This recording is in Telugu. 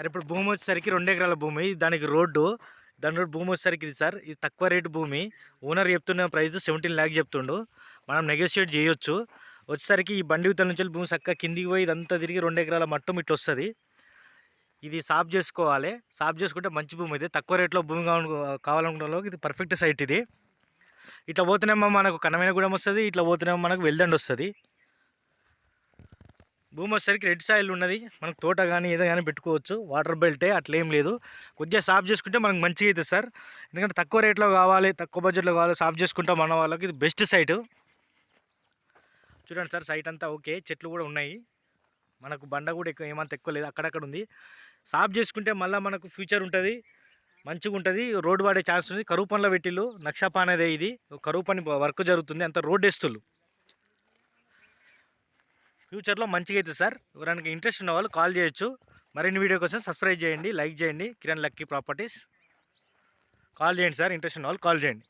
సార్ ఇప్పుడు భూమి వచ్చేసరికి రెండు ఎకరాల భూమి. దానికి రోడ్డు. దాని రోడ్డు భూమి వచ్చేసరికి ఇది సార్. ఇది తక్కువ రేటు భూమి. ఓనర్ చెప్తున్న ప్రైస్ సెవెంటీన్ ల్యాక్ చెప్తుండు. మనం నెగోషియేట్ చేయొచ్చు. వచ్చేసరికి ఈ బండి ఉత్తల నుంచి భూమి చక్కగా కిందికి పోయి ఇదంతా తిరిగి రెండు ఎకరాల మట్టం ఇట్లా వస్తుంది. ఇది సాఫ్ చేసుకోవాలి. సాఫ్ చేసుకుంటే మంచి భూమి అయితే. తక్కువ రేట్లో భూమి కావాలను కావాలనుకున్న ఇది పర్ఫెక్ట్ సైట్ ఇది. ఇట్లా పోతేనేమో మనకు కనమైన గూడెం వస్తుంది. ఇట్లా పోతేనేమో మనకు వెల్దండి వస్తుంది. భూమి వచ్చేసరికి రెడ్ సాయిల్ ఉన్నది. మనకు తోట కానీ ఏదో కానీ పెట్టుకోవచ్చు. వాటర్ బెల్టే అట్లేం ఏం లేదు. కొద్దిగా సాఫ్ చేసుకుంటే మనకు మంచిగా అవుతుంది సార్. ఎందుకంటే తక్కువ రేట్లో కావాలి తక్కువ బడ్జెట్లో కావాలి సాఫ్ చేసుకుంటాం మన వాళ్ళకి. ఇది బెస్ట్ సైటు. చూడండి సార్ సైట్ అంతా ఓకే. చెట్లు కూడా ఉన్నాయి. మనకు బండ కూడా ఎక్కువ ఏమంత ఎక్కువ లేదు. అక్కడక్కడ ఉంది. సాఫ్ చేసుకుంటే మళ్ళీ మనకు ఫ్యూచర్ ఉంటుంది. మంచిగా ఉంటుంది. రోడ్డు వాడే ఛాన్స్ ఉంది. కరువు పనుల పెట్టిల్లు. నక్షాపా అనేది ఇది. కరువు పని వర్క్ జరుగుతుంది. అంత రోడ్ వేస్తులు ఫ్యూచర్లో మంచిగా అవుతుంది సార్. ఎవరైనా ఇంట్రెస్ట్ ఉన్న వాళ్ళు కాల్ చేయొచ్చు. మరిన్ని వీడియో కోసం సబ్స్క్రైబ్ చేయండి లైక్ చేయండి. Kiran lucky properties. కాల్ చేయండి సార్ ఇంట్రెస్ట్ ఉన్న వాళ్ళు కాల్ చేయండి.